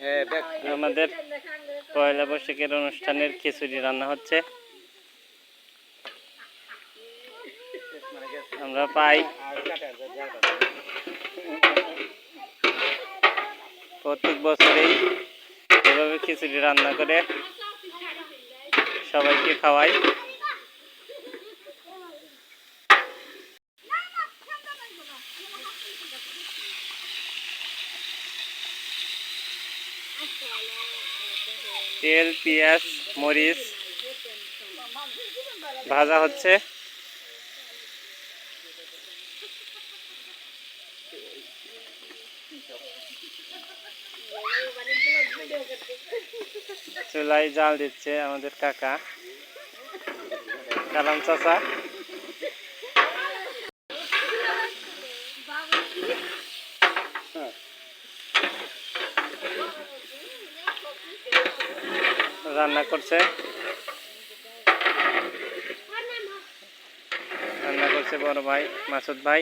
হ্যাঁ আমাদের পয়লা বৈশাখের অনুষ্ঠানের খিচুড়ি রান্না হচ্ছে। আমরা পাই। প্রত্যেক বছরেই এভাবে খিচুড়ি রান্না করে সবাইকে খাওয়াই। তেল পেঁয়াজ মরিচ ভাজা হচ্ছে। চুলাই জাল দিচ্ছে আমাদের কাকা। কালাম চাচা। রান্না করছে। রান্না করছে বড় ভাই, মাসুদ ভাই।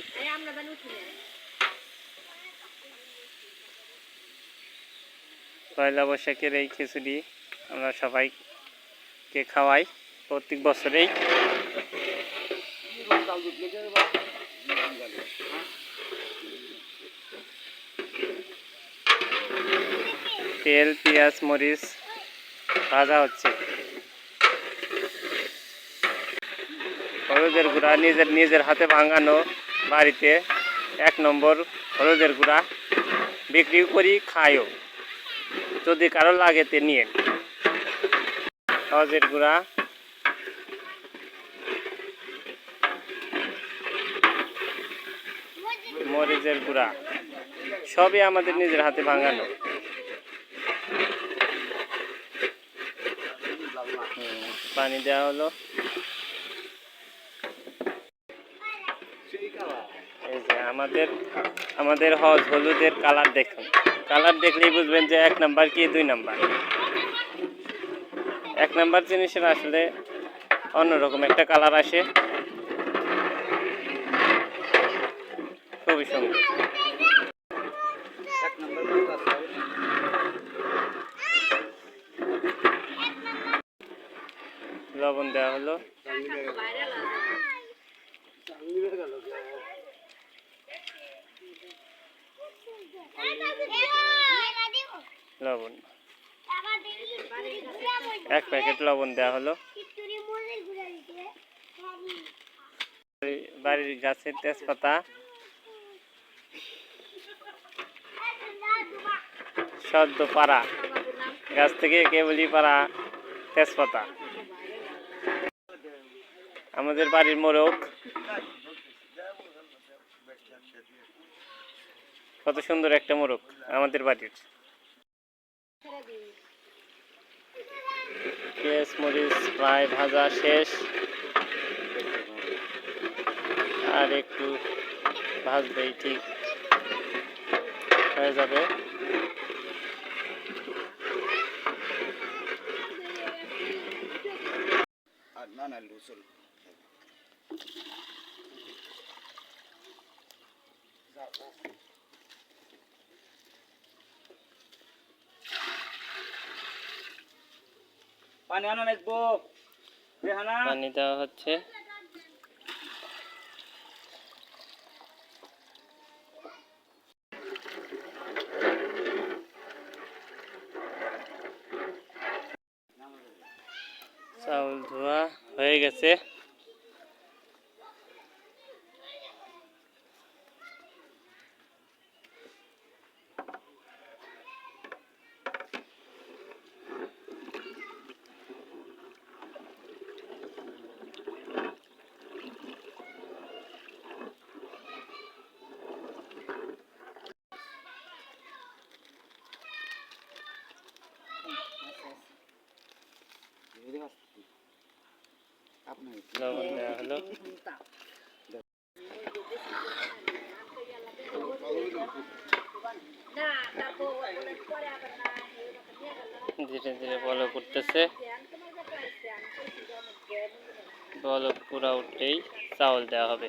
পয়লা বৈশাখের এই খিচুড়ি আমরা সবাইকে খাওয়াই প্রত্যেক বছরেই। তেল, পেঁয়াজ, মরিচ ভাজা হচ্ছে। হলুদের গুঁড়া নিজের নিজের হাতে ভাঙানো বাড়িতে এক নম্বর হলুদের গুঁড়া বিক্রি করি খায়ও যদি কারও লাগে তে নিয়ে। হলুদের গুঁড়া মরিচের গুঁড়া, সবই আমাদের নিজের হাতে ভাঙানো। পানি দেওয়া হলো। এই যে আমাদের আমাদের হজ হলুদের কালার দেখুন। কালার দেখলেই বুঝবেন যে এক নাম্বার কি, দুই নাম্বার। এক নাম্বার জিনিসের আসলে অন্যরকম একটা কালার আসে। খুবই সুন্দর এক নম্বর কথা আছে। লবণ দেওয়া হলো। লবণ। এক প্যাকেট লবণ দেওয়া হলো। বাড়ি- বাড়ির গাছের তেজপাতা। সদ্য পাড়া। গাছ থেকে কেবলই পাড়া তেজপাতা। আমাদের বাড়ির মোরগ কত সুন্দর একটা মোরগ আমাদের বাড়ির। পেঁয়াজ মরিচ প্রায় ভাজা শেষ। আর একটু ভাজলেই ঠিক হয়ে যাবে। না না পানি আনো পানি দেওয়া হচ্ছে। চাউল ধোয়া হয়ে গেছে। ধীরে ধীরে বলক করতেছে। বলক পুরা উঠলেই চাউল দেওয়া হবে।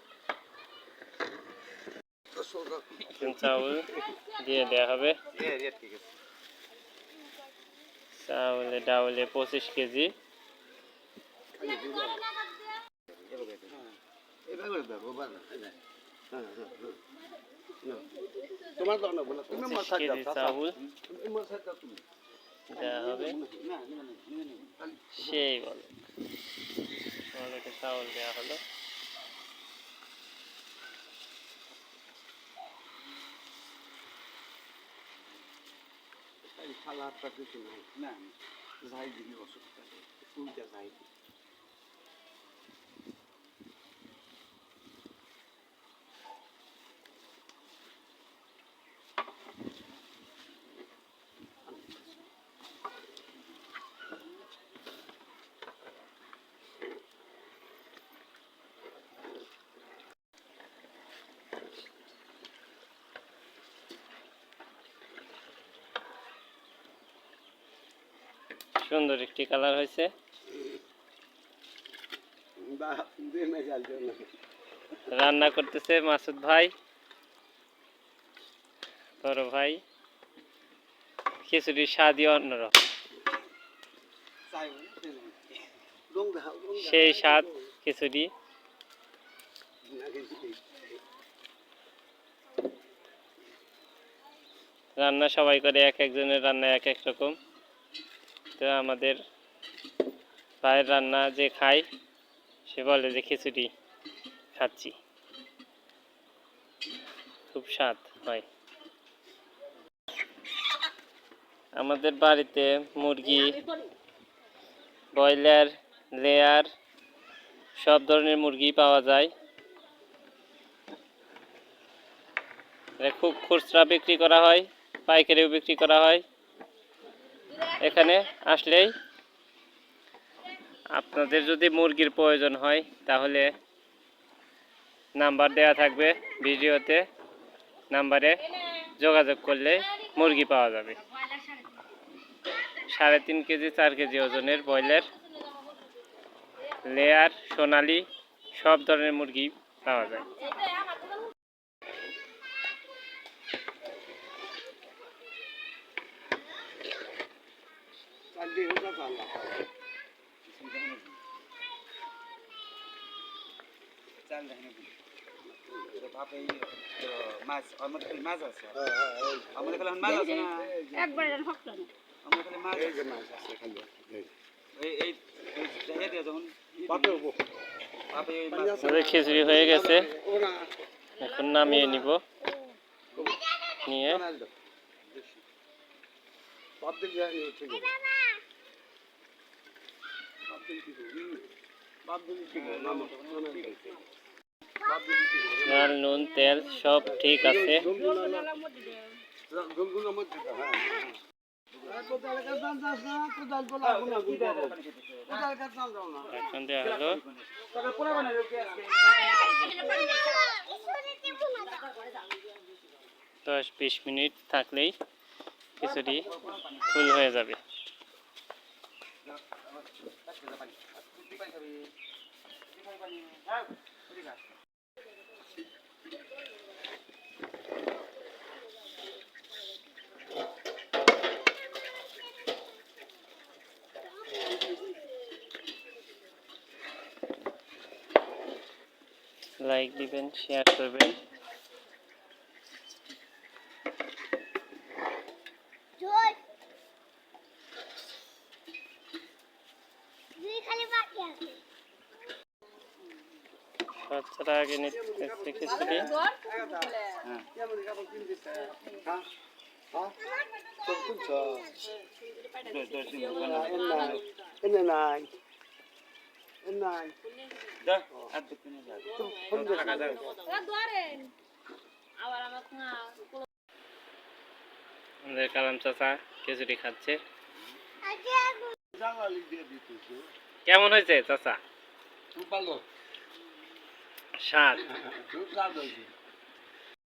চাউল দিয়ে দেওয়া হবে। চাউলে ডাউলে পঁচিশ কেজি। চাউল দেওয়া হবে। সেই বলে। চাউল দেওয়া হলো। সালাদটা কিছু নাই। না যাই দিবি অসুখটা তুইটা যাই। দিবি সুন্দর একটি কালার হয়েছে। রান্না করতেছে মাসুদ ভাই, বড় ভাই। খিচুড়ির স্বাদই অন্যরকম। সেই স্বাদ খিচুড়ি। রান্না সবাই করে এক একজনের রান্না এক এক রকম। তো আমাদের ভাইয়ের রান্না যে খায় সে বলে যে খিচুড়ি খাচ্ছি। খুব স্বাদ হয়। আমাদের বাড়িতে মুরগি, ব্রয়লার, লেয়ার, সব ধরনের মুরগি পাওয়া যায়। খুব খুচরা বিক্রি করা হয়, পাইকারিও বিক্রি করা হয়। এখানে আসলেই আপনাদের যদি মুরগির প্রয়োজন হয়, তাহলে নাম্বার দেওয়া থাকবে ভিডিওতে। নাম্বারে যোগাযোগ করলে মুরগি পাওয়া যাবে। সাড়ে তিন কেজি, চার কেজি ওজনের ব্রয়লার, লেয়ার, সোনালি, সব ধরনের মুরগি পাওয়া যায় চাল দিয়ে হোক চাল চাল দেখেন বাপে মাছ আমাদের খালি মাছ আছে আমাদের খালি মাছ আছে না একবার হকল না আমাদের খালি মাছ এই যে মাছ আছে খালি এই এই দেখে দিয়ে যখন বাপে বাপে আমাদের খিচুড়ি হয়ে গেছে। এখন নামিয়ে নিব। নিয়ে। বাপ দিন চাল নুন তেল সব ঠিক আছে। দশ বিশ মিনিট থাকলেই খিচুড়ি ফুল হয়ে যাবে। লাইক দিবেন শেয়ার করবেন। খালি বাকি বাচ্চারা আগে খিচুড়ি কিনতে হ্যাঁ। হ্যাঁ। এনে নাই। নাই। আমাদের কালাম চাচা খিচুড়ি খাচ্ছে। কেমন হয়েছে চাচা? স্বাদ।